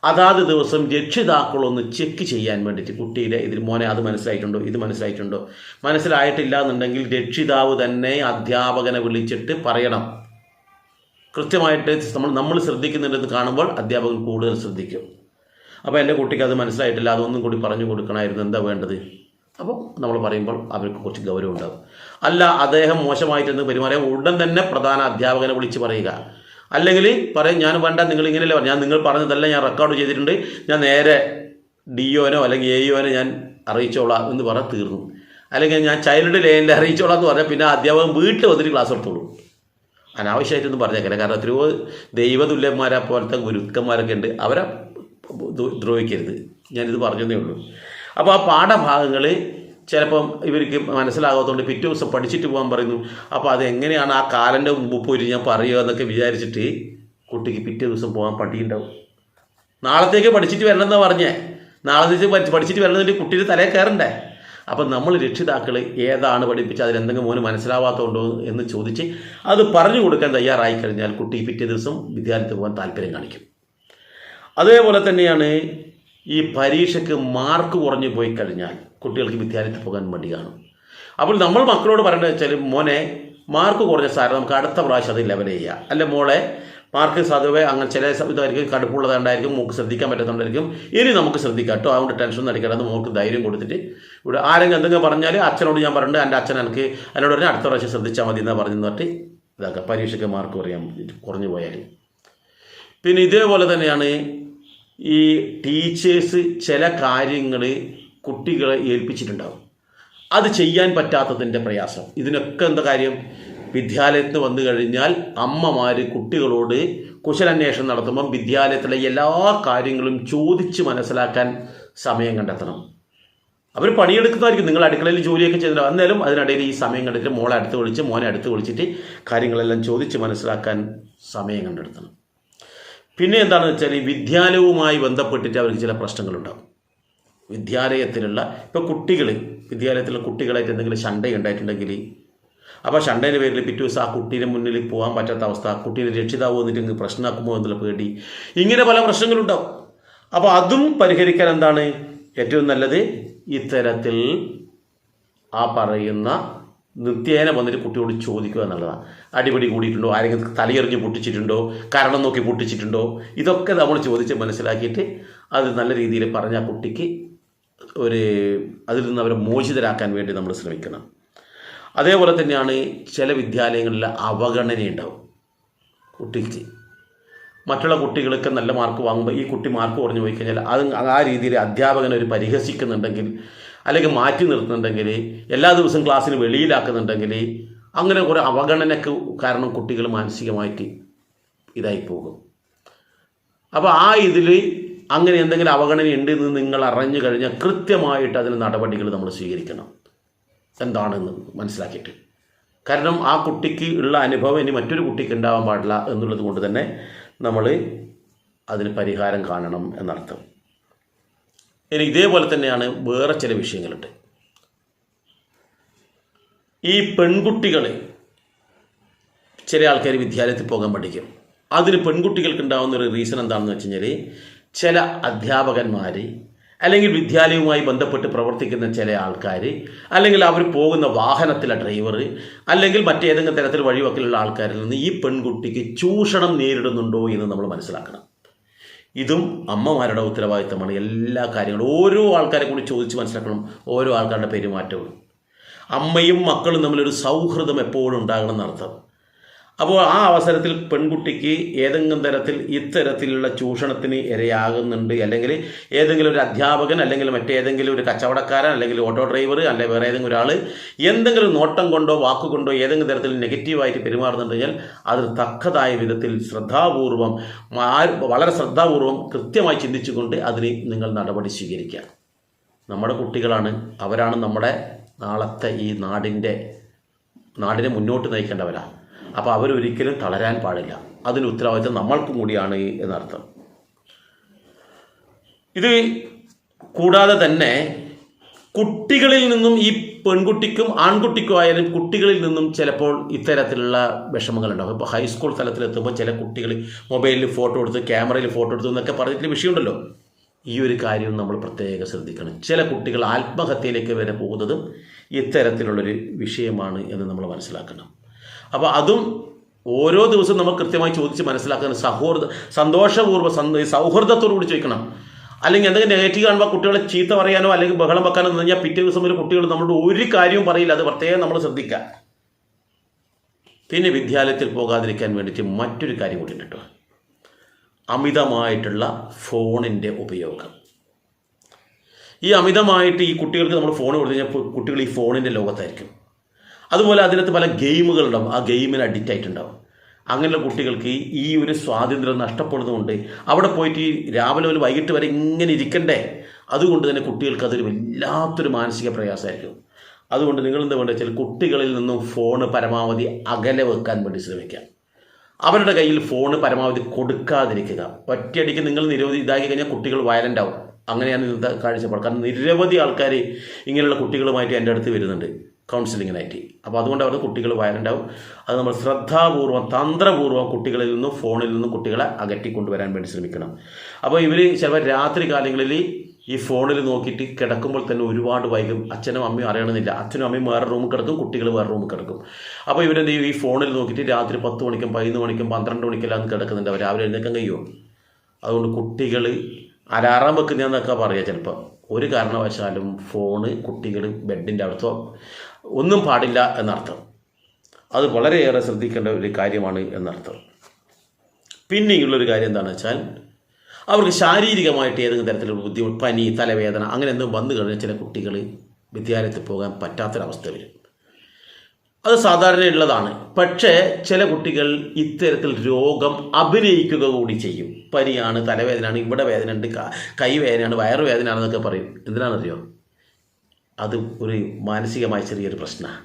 അതാത് ദിവസം രക്ഷിതാക്കളൊന്ന് ചെക്ക് ചെയ്യാൻ വേണ്ടിയിട്ട് കുട്ടിയുടെ ഇതിൽ മോനെ അത് മനസ്സിലായിട്ടുണ്ടോ ഇത് മനസ്സിലായിട്ടുണ്ടോ? മനസ്സിലായിട്ടില്ല എന്നുണ്ടെങ്കിൽ രക്ഷിതാവ് തന്നെ അധ്യാപകനെ വിളിച്ചിട്ട് പറയണം. കൃത്യമായിട്ട് നമ്മൾ നമ്മൾ ശ്രദ്ധിക്കുന്നുണ്ടെന്ന് കാണുമ്പോൾ അധ്യാപകൻ കൂടുതൽ ശ്രദ്ധിക്കും. അപ്പോൾ എന്റെ കുട്ടിക്ക് അത് മനസ്സിലായിട്ടില്ല അതൊന്നും കൂടി പറഞ്ഞു കൊടുക്കണമായിരുന്നു എന്താ വേണ്ടത്? അപ്പോൾ നമ്മൾ പറയുമ്പോൾ അവർക്ക് കുറച്ച് ഗൗരവം ഉണ്ടാകും. അല്ല അദ്ദേഹം മോശമായിട്ടെന്ന് പെരുമാറിയാൽ ഉടൻ തന്നെ പ്രധാന അധ്യാപകനെ വിളിച്ച് പറയുക. അല്ലെങ്കിൽ പറയും ഞാൻ വേണ്ട നിങ്ങൾ ഇങ്ങനെയല്ലേ പറഞ്ഞു ഞാൻ നിങ്ങൾ പറഞ്ഞതല്ല ഞാൻ റെക്കോർഡ് ചെയ്തിട്ടുണ്ട്. ഞാൻ നേരെ ഡി ഒനോ അല്ലെങ്കിൽ എ ഒനോ ഞാൻ അറിയിച്ചോളാം എന്ന് പറഞ്ഞാൽ തീർന്നു. അല്ലെങ്കിൽ ഞാൻ ചൈൽഡ് ലൈനിൽ അറിയിച്ചോളാം എന്ന് പറഞ്ഞാൽ പിന്നെ അധ്യാപകൻ വീട്ടിൽ വന്നിട്ട് ക്ലാസ് എടുത്തോളൂ. അനാവശ്യമായിട്ടൊന്നും പറഞ്ഞേക്കില്ല കാരണം എത്രയോ ദൈവതുല്യന്മാരെ പോലത്തെ ഗുരുക്കന്മാരൊക്കെ ഉണ്ട്. അവരെ ദ്രോ- ദ്രോഹിക്കരുത്. ഞാനിത് പറഞ്ഞതേ ഉള്ളൂ. അപ്പോൾ ആ പാഠഭാഗങ്ങൾ ചിലപ്പം ഇവർക്ക് മനസ്സിലാകാത്തതുകൊണ്ട് പിറ്റേ ദിവസം പഠിച്ചിട്ട് പോകാൻ പറയുന്നു. അപ്പോൾ അത് എങ്ങനെയാണ് ആ കാലന്റെ മുമ്പ് പോയിട്ട് ഞാൻ പറയുക എന്നൊക്കെ വിചാരിച്ചിട്ട് കുട്ടിക്ക് പിറ്റേ ദിവസം പോകാൻ പട്ടിയുണ്ടാവും നാളത്തേക്ക് പഠിച്ചിട്ട് വരണമെന്നാണ് പറഞ്ഞേ. നാളത്തേക്ക് പഠി- പഠിച്ചിട്ട് വരണമെന്നിട്ട് കുട്ടിയുടെ തലയിൽ കയറണ്ടേ? അപ്പം നമ്മൾ രക്ഷിതാക്കൾ ഏതാണ് പഠിപ്പിച്ച് അതിലെന്തെങ്കിലും മോന് മനസ്സിലാവാത്തതുണ്ടോ എന്ന് ചോദിച്ച് അത് പറഞ്ഞു കൊടുക്കാൻ തയ്യാറായി കഴിഞ്ഞാൽ കുട്ടി പിറ്റേ ദിവസം വിദ്യാലയത്തിൽ പോകാൻ താല്പര്യം കാണിക്കും. അതേപോലെ തന്നെയാണ് ഈ പരീക്ഷയ്ക്ക് മാർക്ക് കുറഞ്ഞു പോയി കഴിഞ്ഞാൽ കുട്ടികൾക്ക് വിദ്യാലയത്തിൽ പോകാൻ മടിയാണ് അപ്പോൾ നമ്മൾ മക്കളോട് പറയേണ്ടത് വെച്ചാൽ മോനെ മാർക്ക് കുറഞ്ഞ സാരം നമുക്ക് അടുത്ത പ്രാവശ്യം അത് ലെവൽ ചെയ്യുക. അല്ലെ മോളെ മാർക്ക് സാധുവേ അങ്ങനെ ചില ഇതായിരിക്കും കടുപ്പുള്ളതുകൊണ്ടായിരിക്കും മോക്ക് ശ്രദ്ധിക്കാൻ പറ്റുന്നുണ്ടായിരിക്കും ഇനി നമുക്ക് ശ്രദ്ധിക്കാം കേട്ടോ. അതുകൊണ്ട് ടെൻഷൻ അടിക്കണം മോൾക്ക് ധൈര്യം കൊടുത്തിട്ട് ഇവിടെ ആരെങ്കിലും എന്തെങ്കിലും പറഞ്ഞാൽ അച്ഛനോട് ഞാൻ പറഞ്ഞിട്ട് എന്റെ അച്ഛൻ എനിക്ക് എന്നോട് പറഞ്ഞാൽ അടുത്ത പ്രാവശ്യം ശ്രദ്ധിച്ചാൽ മതി എന്നാ പറഞ്ഞു എന്നിട്ട് ഇതാക്കുക പരീക്ഷയ്ക്ക് മാർക്ക് കുറയാൻ കുറഞ്ഞു പോയാൽ പിന്നെ ഇതേപോലെ തന്നെയാണ് ഈ ടീച്ചേഴ്സ് ചില കാര്യങ്ങൾ കുട്ടികളെ ഏൽപ്പിച്ചിട്ടുണ്ടാവും. അത് ചെയ്യാൻ പറ്റാത്തതിന്റെ പ്രയാസം. ഇതിനൊക്കെ എന്താ കാര്യം? വിദ്യാലയത്തിന് വന്നു കഴിഞ്ഞാൽ അമ്മമാർ കുട്ടികളോട് കുശലന്വേഷണം നടത്തുമ്പം വിദ്യാലയത്തിലെ എല്ലാ കാര്യങ്ങളും ചോദിച്ച് മനസ്സിലാക്കാൻ സമയം കണ്ടെത്തണം. അവർ പണിയെടുക്കുന്നതായിരിക്കും. നിങ്ങൾ അടുക്കളയിൽ ജോലിയൊക്കെ ചെയ്തിട്ട് എന്നാലും അതിനിടയിൽ ഈ സമയം കണ്ടിട്ട് മോളെ അടുത്ത് വിളിച്ച് മോനെ അടുത്ത് വിളിച്ചിട്ട് കാര്യങ്ങളെല്ലാം ചോദിച്ച് മനസ്സിലാക്കാൻ സമയം കണ്ടെടുത്തണം പിന്നെ എന്താണെന്ന് വെച്ചാൽ ഈ വിദ്യാലയവുമായി ബന്ധപ്പെട്ടിട്ട് അവർക്ക് ചില പ്രശ്നങ്ങളുണ്ടാകും. വിദ്യാലയത്തിലുള്ള ഇപ്പോൾ കുട്ടികൾ വിദ്യാലയത്തിലുള്ള കുട്ടികളായിട്ട് എന്തെങ്കിലും ശണ്ട ഉണ്ടായിട്ടുണ്ടെങ്കിൽ അപ്പോൾ ശണ്ടേന്റെ പേരിൽ പിറ്റേ ദിവസം ആ കുട്ടീന്റെ മുന്നിൽ പോകാൻ പറ്റാത്ത അവസ്ഥ കുട്ടീനെ രക്ഷിതാവ് വന്നിട്ട് പ്രശ്നമാക്കുമോ എന്നുള്ള പേടി ഇങ്ങനെ പല പ്രശ്നങ്ങളുണ്ടാവും അപ്പോൾ അതും പരിഹരിക്കാൻ എന്താണ് ഏറ്റവും നല്ലത്? ഇത്തരത്തിൽ ആ പറയുന്ന നിത്യേന വന്നിട്ട് കുട്ടിയോട് ചോദിക്കുക എന്നുള്ളതാണ് അടിപിടി കൂടിയിട്ടുണ്ടോ? ആരെങ്കിലും തലയെറിഞ്ഞ് പൊട്ടിച്ചിട്ടുണ്ടോ? കാരണം നോക്കി പൊട്ടിച്ചിട്ടുണ്ടോ? ഇതൊക്കെ നമ്മൾ ചോദിച്ച് മനസ്സിലാക്കിയിട്ട് അത് നല്ല രീതിയിൽ പറഞ്ഞ കുട്ടിക്ക് ഒരു അതിൽ നിന്ന് അവരെ മോചിതരാക്കാൻ വേണ്ടി നമ്മൾ ശ്രമിക്കണം. അതേപോലെ തന്നെയാണ് ചില വിദ്യാലയങ്ങളിൽ അവഗണനയുണ്ടാവും കുട്ടിക്ക്. മറ്റുള്ള കുട്ടികൾക്ക് നല്ല മാർക്ക് വാങ്ങുമ്പോൾ ഈ കുട്ടി മാർക്ക് കുറഞ്ഞു പോയി കഴിഞ്ഞാൽ അത് ആ രീതിയിൽ അധ്യാപകനെ ഒരു പരിഹസിക്കുന്നുണ്ടെങ്കിൽ അല്ലെങ്കിൽ മാറ്റി നിർത്തുന്നുണ്ടെങ്കിൽ എല്ലാ ദിവസവും ക്ലാസ്സിന് വെളിയിലാക്കുന്നുണ്ടെങ്കിൽ അങ്ങനെ കുറേ അവഗണനയ്ക്ക് കാരണം കുട്ടികൾ മാനസികമായിട്ട് ഇതായി പോകും അപ്പോൾ ആ ഇതിൽ അങ്ങനെ എന്തെങ്കിലും അവഗണന ഉണ്ട് എന്ന് നിങ്ങൾ അറിഞ്ഞു കഴിഞ്ഞാൽ കൃത്യമായിട്ട് അതിന് നടപടികൾ നമ്മൾ സ്വീകരിക്കണം. എന്താണെന്ന് മനസ്സിലാക്കിയിട്ട്. കാരണം ആ കുട്ടിക്ക് ഉള്ള അനുഭവം ഇനി മറ്റൊരു കുട്ടിക്ക് ഉണ്ടാവാൻ പാടില്ല എന്നുള്ളത് കൊണ്ട് തന്നെ നമ്മൾ അതിന് പരിഹാരം കാണണം എന്നർത്ഥം. ഇനി ഇതേപോലെ തന്നെയാണ് വേറെ ചില വിഷയങ്ങളുണ്ട്. ഈ പെൺകുട്ടികൾ ചില ആൾക്കാർ വിദ്യാലയത്തിൽ പോകാൻ പഠിക്കും. അതിന് പെൺകുട്ടികൾക്ക് ഉണ്ടാകുന്ന ഒരു റീസൺ എന്താണെന്ന് വെച്ച് കഴിഞ്ഞാൽ ചില അധ്യാപകന്മാർ അല്ലെങ്കിൽ വിദ്യാലയവുമായി ബന്ധപ്പെട്ട് പ്രവർത്തിക്കുന്ന ചില ആൾക്കാർ അല്ലെങ്കിൽ അവർ പോകുന്ന വാഹനത്തിലെ ഡ്രൈവർ അല്ലെങ്കിൽ മറ്റേതെങ്കിലും തരത്തിൽ വഴിവക്കിലുള്ള ആൾക്കാരിൽ നിന്ന് ഈ പെൺകുട്ടിക്ക് ചൂഷണം നേരിടുന്നുണ്ടോ എന്ന് നമ്മൾ മനസ്സിലാക്കണം. ഇതും അമ്മമാരുടെ ഉത്തരവാദിത്തമാണ്. എല്ലാ കാര്യങ്ങളും ഓരോ ആൾക്കാരെ കൂടി ചോദിച്ച് മനസ്സിലാക്കണം. ഓരോ ആൾക്കാരുടെ പെരുമാറ്റവും. അമ്മയും മക്കളും തമ്മിലൊരു സൗഹൃദം എപ്പോഴും ഉണ്ടാകണം എന്നർത്ഥം അപ്പോൾ ആ അവസരത്തിൽ പെൺകുട്ടിക്ക് ഏതെങ്കിലും തരത്തിൽ ഇത്തരത്തിലുള്ള ചൂഷണത്തിന് ഇരയാകുന്നുണ്ട്. അല്ലെങ്കിൽ ഏതെങ്കിലും ഒരു അധ്യാപകൻ അല്ലെങ്കിൽ മറ്റേതെങ്കിലും ഒരു കച്ചവടക്കാരൻ അല്ലെങ്കിൽ ഓട്ടോ ഡ്രൈവർ അല്ലെങ്കിൽ വേറെ ഏതെങ്കിലും ഒരാൾ എന്തെങ്കിലും നോട്ടം കൊണ്ടോ വാക്കുകൊണ്ടോ ഏതെങ്കിലും തരത്തിൽ നെഗറ്റീവായിട്ട് പെരുമാറുന്നുണ്ടെങ്കിൽ അത് തക്കതായ വിധത്തിൽ ശ്രദ്ധാപൂർവം വളരെ ശ്രദ്ധാപൂർവം കൃത്യമായി ചിന്തിച്ചുകൊണ്ട് അതിന് നിങ്ങൾ നടപടി സ്വീകരിക്കുക. നമ്മുടെ കുട്ടികളാണ്. അവരാണ് നമ്മുടെ നാളത്തെ ഈ നാടിന്റെ നാടിനെ മുന്നോട്ട് നയിക്കേണ്ടവരാണ്. അപ്പോൾ അവരൊരിക്കലും തളരാൻ പാടില്ല. അതിന് ഉത്തരവാദിത്തം നമ്മൾക്കും കൂടിയാണ് എന്നർത്ഥം. ഇത് കൂടാതെ തന്നെ കുട്ടികളിൽ നിന്നും ഈ പെൺകുട്ടിക്കും ആൺകുട്ടിക്കും ആയാലും കുട്ടികളിൽ നിന്നും ചിലപ്പോൾ ഇത്തരത്തിലുള്ള വിഷമങ്ങൾ ഉണ്ടാകും ഇപ്പോൾ ഹൈസ്കൂൾ തലത്തിലെത്തുമ്പോൾ ചില കുട്ടികൾ മൊബൈലിൽ ഫോട്ടോ എടുത്ത് ക്യാമറയിൽ ഫോട്ടോ എടുത്തു എന്നൊക്കെ പറഞ്ഞിട്ട് വിഷയമുണ്ടല്ലോ. ഈ ഒരു കാര്യം നമ്മൾ പ്രത്യേകം ശ്രദ്ധിക്കണം. ചില കുട്ടികൾ ആത്മഹത്യയിലേക്ക് വരെ പോകുന്നതും ഇത്തരത്തിലുള്ളൊരു വിഷയമാണ് എന്ന് നമ്മൾ മനസ്സിലാക്കണം. അപ്പോൾ അതും ഓരോ ദിവസവും നമ്മൾ കൃത്യമായി ചോദിച്ച് മനസ്സിലാക്കുന്ന സൗഹൃദ സന്തോഷപൂർവ സന്ത സൗഹൃദത്തോടു കൂടി ചോദിക്കണം. അല്ലെങ്കിൽ എന്തെങ്കിലും നെഗറ്റീവ് കാണുമ്പോൾ കുട്ടികളെ ചീത്ത പറയാനോ അല്ലെങ്കിൽ ബഹളം വെക്കാനോ എന്ന് കഴിഞ്ഞാൽ പിറ്റേ ദിവസം ഒരു കുട്ടികൾ നമ്മളോട് ഒരു കാര്യവും പറയില്ല. അത് പ്രത്യേകം നമ്മൾ ശ്രദ്ധിക്കുക പിന്നെ വിദ്യാലയത്തിൽ പോകാതിരിക്കാൻ വേണ്ടിയിട്ട് മറ്റൊരു കാര്യം കൂടി കേട്ടോ. അമിതമായിട്ടുള്ള ഫോണിന്റെ ഉപയോഗം. ഈ അമിതമായിട്ട് ഈ കുട്ടികൾക്ക് നമ്മൾ ഫോൺ കൊടുത്തു കഴിഞ്ഞാൽ കുട്ടികൾ ഈ ഫോണിന്റെ ലോകത്തായിരിക്കും. അതുപോലെ അതിനകത്ത് പല ഗെയിമുകളുണ്ടാവും. ആ ഗെയിമിന് അഡിക്റ്റ് ആയിട്ടുണ്ടാവും. അങ്ങനെയുള്ള കുട്ടികൾക്ക് ഈ ഒരു സ്വാതന്ത്ര്യം നഷ്ടപ്പെടുന്നതുകൊണ്ട് അവിടെ പോയിട്ട് രാവിലെ മുതൽ വൈകിട്ട് വരെ ഇങ്ങനെ ഇരിക്കണ്ടേ? അതുകൊണ്ട് തന്നെ കുട്ടികൾക്ക് അതൊരു വല്ലാത്തൊരു മാനസിക പ്രയാസമായിരിക്കും. അതുകൊണ്ട് നിങ്ങൾ എന്താ വേണ്ടത് വെച്ചാൽ കുട്ടികളിൽ നിന്നും ഫോണ് പരമാവധി അകലെ വെക്കാൻ വേണ്ടി ശ്രമിക്കാം അവരുടെ കയ്യിൽ ഫോണ് പരമാവധി കൊടുക്കാതിരിക്കുക. ഒറ്റയടിക്ക് നിങ്ങൾ നിരവധി ഇതാക്കി കഴിഞ്ഞാൽ കുട്ടികൾ വയലന്റ് ആവും. അങ്ങനെയാണ് കാഴ്ചപ്പാട്. കാരണം നിരവധി ആൾക്കാർ ഇങ്ങനെയുള്ള കുട്ടികളുമായിട്ട് എന്റെ അടുത്ത് വരുന്നുണ്ട്. കൗൺസിലിങ്ങിനായിട്ട് അപ്പോൾ അതുകൊണ്ട് അവരുടെ കുട്ടികൾ വയലന്റ് ആവും അത് നമ്മൾ ശ്രദ്ധാപൂർവം തന്ത്രപൂർവം കുട്ടികളിൽ നിന്നും ഫോണിൽ നിന്നും കുട്ടികളെ അകറ്റി കൊണ്ടുവരാൻ വേണ്ടി ശ്രമിക്കണം. അപ്പോൾ ഇവർ ചിലപ്പോൾ രാത്രി കാലങ്ങളിൽ ഈ ഫോണിൽ നോക്കിയിട്ട് കിടക്കുമ്പോൾ തന്നെ ഒരുപാട് വൈകും. അച്ഛനും അമ്മയും അറിയണമെന്നില്ല. അച്ഛനും അമ്മയും വേറെ റൂമിൽ കിടക്കും കുട്ടികൾ വേറെ റൂമിൽ കിടക്കും. അപ്പോൾ ഇവരെന്ത് ഈ ഫോണിൽ നോക്കിയിട്ട് രാത്രി പത്ത് മണിക്കും പതിനൊന്ന് മണിക്കും പന്ത്രണ്ട് മണിക്കെല്ലാം കിടക്കുന്നുണ്ട് അവർ രാവിലെ എഴുന്നേക്കാൻ കഴിയുമോ? അതുകൊണ്ട് കുട്ടികൾ അലാറം വെക്കുന്നതെന്നൊക്കെ പറയാം ചിലപ്പോൾ ഒരു കാരണവശാലും ഫോണ് കുട്ടികൾ ബെഡിന്റെ അടുത്തോ ഒന്നും പാടില്ല എന്നർത്ഥം. അത് വളരെയേറെ ശ്രദ്ധിക്കേണ്ട ഒരു കാര്യമാണ് എന്നർത്ഥം. പിന്നെയുള്ളൊരു കാര്യം എന്താണെന്ന് വെച്ചാൽ അവർക്ക് ശാരീരികമായിട്ട് ഏതെങ്കിലും തരത്തിലുള്ള ബുദ്ധിമുട്ട് പനി തലവേദന അങ്ങനെ എന്തും വന്നു കഴിഞ്ഞാൽ ചില കുട്ടികൾ വിദ്യാലയത്തിൽ പോകാൻ പറ്റാത്തൊരവസ്ഥ വരും. അത് സാധാരണയുള്ളതാണ്. പക്ഷേ ചില കുട്ടികൾ ഇത്തരത്തിൽ രോഗം അഭിനയിക്കുക കൂടി ചെയ്യും. പനിയാണ് തലവേദനയാണ് ഇവിടെ വേദന ഉണ്ട് കൈവേദനയാണ് വേദനയാണ് വയറ് വേദനയാണെന്നൊക്കെ പറയും. എന്തിനാണെന്നറിയോ? അത് ഒരു മാനസികമായ ചെറിയൊരു പ്രശ്നമാണ്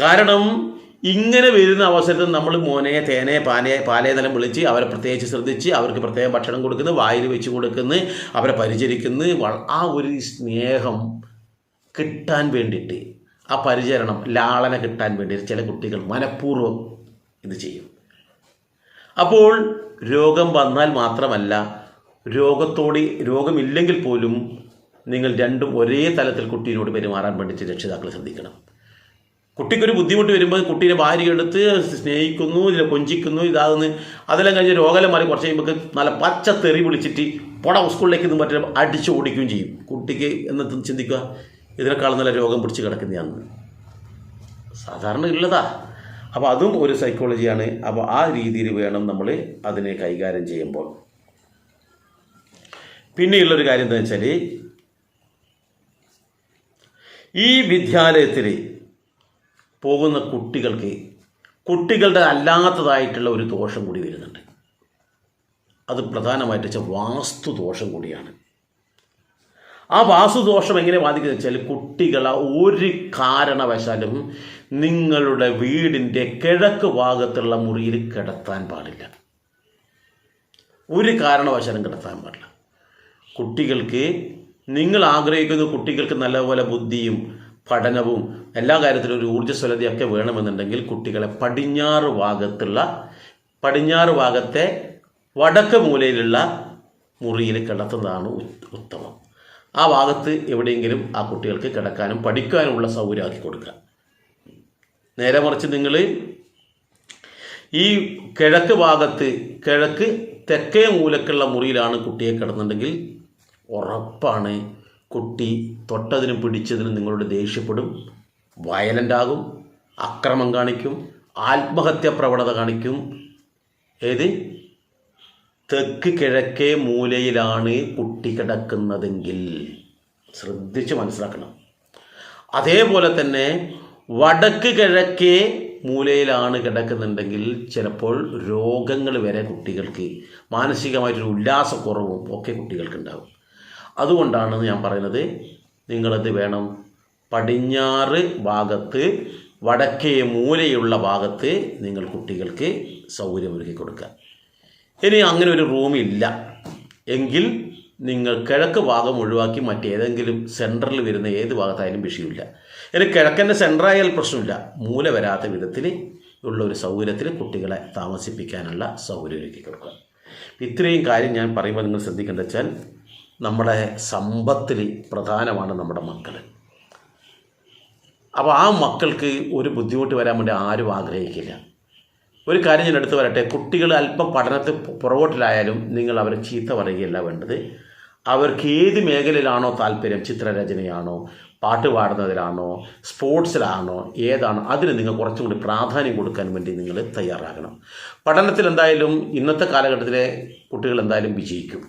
കാരണം ഇങ്ങനെ വരുന്ന അവസരത്തിൽ നമ്മൾ മോനെ തേനെ പാനെ പാലേതലം വിളിച്ച് അവരെ പ്രത്യേകിച്ച് ശ്രദ്ധിച്ച് അവർക്ക് പ്രത്യേകം ഭക്ഷണം കൊടുക്കുന്നു വായിൽ വെച്ച് കൊടുക്കുന്നു അവരെ പരിചരിക്കുന്നു. ആ ഒരു സ്നേഹം കിട്ടാൻ വേണ്ടിയിട്ട് ആ പരിചരണം ലാളന കിട്ടാൻ വേണ്ടി ചില കുട്ടികൾ മനഃപൂർവം ഇത് ചെയ്യും. അപ്പോൾ രോഗം വന്നാൽ മാത്രമല്ല രോഗത്തോട് രോഗമില്ലെങ്കിൽ പോലും നിങ്ങൾ രണ്ടും ഒരേ തലത്തിൽ കുട്ടീനോട് പെരുമാറാൻ വേണ്ടി രക്ഷിതാക്കൾ ശ്രദ്ധിക്കണം. കുട്ടിക്കൊരു ബുദ്ധിമുട്ട് വരുമ്പോൾ കുട്ടീനെ ഭാര്യ എടുത്ത് സ്നേഹിക്കുന്നു ഇതിനെ കൊഞ്ചിക്കുന്നു ഇതാകുന്നു. അതെല്ലാം കഴിഞ്ഞ് രോഗം മാറി കുറച്ച് കഴിയുമ്പോൾ നല്ല പച്ച തെറി വിളിച്ചിട്ട് പൊട സ്കൂളിലേക്ക് നിന്ന് മറ്റേ അടിച്ചു ഓടിക്കുകയും ചെയ്യും. കുട്ടിക്ക് എന്ന് ചിന്തിക്കുക? ഇതിനേക്കാൾ നല്ല രോഗം പിടിച്ച് കിടക്കുന്നതാണ്. സാധാരണ ഉള്ളതാ അപ്പോൾ അതും ഒരു സൈക്കോളജിയാണ് അപ്പോൾ ആ രീതിയിൽ വേണം നമ്മൾ അതിനെ കൈകാര്യം ചെയ്യുമ്പോൾ. പിന്നെയുള്ളൊരു കാര്യം എന്താ വെച്ചാൽ ഈ വിദ്യാലയത്തിൽ പോകുന്ന കുട്ടികൾക്ക് കുട്ടികളുടെ അല്ലാത്തതായിട്ടുള്ള ഒരു ദോഷം കൂടി വരുന്നുണ്ട്. അത് പ്രധാനമായിട്ട് വെച്ചാൽ വാസ്തു ദോഷം കൂടിയാണ്. ആ വാസുദോഷം എങ്ങനെ ബാധിക്കുന്നത് വെച്ചാൽ കുട്ടികളെ ഒരു കാരണവശാലും നിങ്ങളുടെ വീടിന്റെ കിഴക്ക് ഭാഗത്തുള്ള മുറിയിൽ കിടത്താൻ പാടില്ല. ഒരു കാരണവശാലും കിടത്താൻ പാടില്ല. കുട്ടികൾക്ക് നിങ്ങൾ ആഗ്രഹിക്കുന്ന കുട്ടികൾക്ക് നല്ലപോലെ ബുദ്ധിയും പഠനവും എല്ലാ കാര്യത്തിലും ഒരു ഊർജസ്വലതയൊക്കെ വേണമെന്നുണ്ടെങ്കിൽ കുട്ടികളെ പടിഞ്ഞാറ് ഭാഗത്തുള്ള പടിഞ്ഞാറ് ഭാഗത്തെ വടക്ക് മൂലയിലുള്ള മുറിയിൽ കിടത്തുന്നതാണ് ഉത്തമം. ആ ഭാഗത്ത് എവിടെയെങ്കിലും ആ കുട്ടികൾക്ക് കിടക്കാനും പഠിക്കാനുമുള്ള സൗകര്യമാക്കി കൊടുക്കുക. നേരെ മറിച്ച് നിങ്ങൾ ഈ കിഴക്ക് ഭാഗത്ത് കിഴക്ക് തെക്കേ മൂലക്കുള്ള മുറിയിലാണ് കുട്ടിയെ കിടന്നുണ്ടെങ്കിൽ ഉറപ്പാണ് കുട്ടി തൊട്ടതിനും പിടിച്ചതിനും നിങ്ങളോട് ദേഷ്യപ്പെടും വയലന്റ് ആകും അക്രമം കാണിക്കും ആത്മഹത്യ പ്രവണത കാണിക്കും. ഏത്? തെക്ക് കിഴക്കേ മൂലയിലാണ് കുട്ടി കിടക്കുന്നതെങ്കിൽ ശ്രദ്ധിച്ച് മനസ്സിലാക്കണം. അതേപോലെ തന്നെ വടക്ക് കിഴക്കേ മൂലയിലാണ് കിടക്കുന്നുണ്ടെങ്കിൽ ചിലപ്പോൾ രോഗങ്ങൾ വരെ കുട്ടികൾക്ക് മാനസികമായിട്ടൊരു ഉല്ലാസക്കുറവും ഒക്കെ കുട്ടികൾക്ക് ഉണ്ടാകും അതുകൊണ്ടാണ് ഞാൻ പറയുന്നത് നിങ്ങളത് വേണം. പടിഞ്ഞാറ് ഭാഗത്ത് വടക്കേ മൂലയുള്ള ഭാഗത്ത് നിങ്ങൾ കുട്ടികൾക്ക് സൗകര്യമൊരുക്കി കൊടുക്കുക. ഇനി അങ്ങനെ ഒരു റൂമില്ല എങ്കിൽ നിങ്ങൾ കിഴക്ക് ഭാഗം ഒഴിവാക്കി മറ്റേതെങ്കിലും സെന്ററിൽ വരുന്ന ഏത് ഭാഗത്തായാലും വിഷയമില്ല. ഇനി കിഴക്കന്റെ സെന്ററായാൽ പ്രശ്നമില്ല. മൂല വരാത്ത വിധത്തിൽ ഉള്ള ഒരു സൗകര്യത്തിൽ കുട്ടികളെ താമസിപ്പിക്കാനുള്ള സൗകര്യം ഒരുക്കി കൊടുക്കുക. ഇത്രയും കാര്യം ഞാൻ പറയുമ്പോൾ നിങ്ങൾ ശ്രദ്ധിക്കേണ്ടത് വെച്ചാൽ നമ്മുടെ സമ്പത്തിൽ പ്രധാനമാണ് നമ്മുടെ മക്കൾ. അപ്പോൾ ആ മക്കൾക്ക് ഒരു ബുദ്ധിമുട്ട് വരാൻ വേണ്ടി ആരും ആഗ്രഹിക്കില്ല. ഒരു കാര്യം ഞാൻ എടുത്തു വരട്ടെ കുട്ടികൾ അല്പം പഠനത്തിൽ പുറകോട്ടിലായാലും നിങ്ങൾ അവരെ ചീത്ത പറയുകയല്ല വേണ്ടത്. അവർക്ക് ഏത് മേഖലയിലാണോ താല്പര്യം? ചിത്രരചനയാണോ? പാട്ട് പാടുന്നതിലാണോ? സ്പോർട്സിലാണോ? ഏതാണോ? അതിന് നിങ്ങൾ കുറച്ചും കൂടി പ്രാധാന്യം കൊടുക്കാൻ വേണ്ടി നിങ്ങൾ തയ്യാറാകണം. പഠനത്തിൽ എന്തായാലും ഇന്നത്തെ കാലഘട്ടത്തിലെ കുട്ടികൾ എന്തായാലും വിജയിക്കും.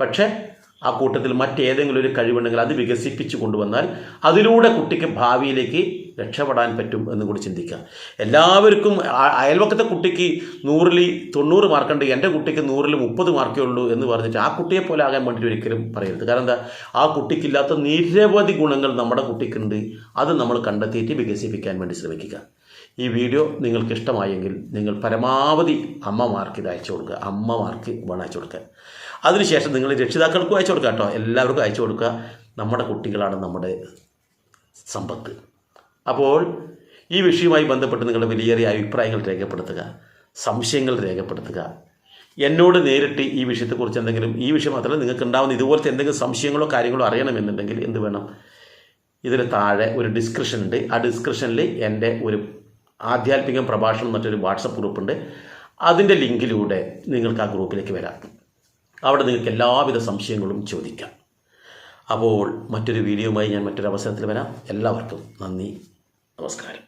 പക്ഷേ ആ കൂട്ടത്തിൽ മറ്റേതെങ്കിലും ഒരു കഴിവുണ്ടെങ്കിൽ അത് വികസിപ്പിച്ച് കൊണ്ടുവന്നാൽ അതിലൂടെ കുട്ടിക്ക് ഭാവിയിലേക്ക് രക്ഷപ്പെടാൻ പറ്റും എന്ന് കൂടി ചിന്തിക്കുക എല്ലാവർക്കും അയൽവക്കത്തെ കുട്ടിക്ക് നൂറിൽ തൊണ്ണൂറ് മാർക്കുണ്ട് എന്റെ കുട്ടിക്ക് നൂറിൽ മുപ്പത് മാർക്കേ ഉള്ളൂ എന്ന് പറഞ്ഞിട്ട് ആ കുട്ടിയെ പോലെ ആകാൻ വേണ്ടിയിട്ട് ഒരിക്കലും പറയരുത്. കാരണം എന്താ? ആ കുട്ടിക്കില്ലാത്ത നിരവധി ഗുണങ്ങൾ നമ്മുടെ കുട്ടിക്കുണ്ട്. അത് നമ്മൾ കണ്ടെത്തിയിട്ട് വികസിപ്പിക്കാൻ വേണ്ടി ശ്രമിക്കുക. ഈ വീഡിയോ നിങ്ങൾക്ക് ഇഷ്ടമായെങ്കിൽ നിങ്ങൾ പരമാവധി അമ്മമാർക്ക് ഇത് അയച്ചു കൊടുക്കുക. അമ്മമാർക്ക് വേണം അയച്ചു കൊടുക്കുക അതിനുശേഷം നിങ്ങൾ രക്ഷിതാക്കൾക്കും അയച്ചു കൊടുക്കുക കേട്ടോ. എല്ലാവർക്കും അയച്ചു കൊടുക്കുക. നമ്മുടെ കുട്ടികളാണ് നമ്മുടെ സമ്പത്ത്. അപ്പോൾ ഈ വിഷയവുമായി ബന്ധപ്പെട്ട് നിങ്ങളുടെ വിലയേറിയ അഭിപ്രായങ്ങൾ രേഖപ്പെടുത്തുക. സംശയങ്ങൾ രേഖപ്പെടുത്തുക. എന്നോട് നേരിട്ട് ഈ വിഷയത്തെക്കുറിച്ച് എന്തെങ്കിലും ഈ വിഷയം മാത്രമല്ല നിങ്ങൾക്ക് ഉണ്ടാകുന്ന ഇതുപോലത്തെ എന്തെങ്കിലും സംശയങ്ങളോ കാര്യങ്ങളോ അറിയണമെന്നുണ്ടെങ്കിൽ എന്ത് വേണം? ഇതിന് താഴെ ഒരു ഡിസ്ക്രിപ്ഷൻ ഉണ്ട്. ആ ഡിസ്ക്രിപ്ഷനിൽ എന്റെ ഒരു ആധ്യാത്മിക പ്രഭാഷണം മറ്റൊരു വാട്സപ്പ് ഗ്രൂപ്പുണ്ട്. അതിന്റെ ലിങ്കിലൂടെ നിങ്ങൾക്ക് ആ ഗ്രൂപ്പിലേക്ക് വരാം. അവിടെ നിങ്ങൾക്ക് എല്ലാവിധ സംശയങ്ങളും ചോദിക്കാം. അപ്പോൾ മറ്റൊരു വീഡിയോയുമായി ഞാൻ മറ്റൊരു അവസരത്തിൽ വരാം. എല്ലാവർക്കും നന്ദി. നമസ്കാരം.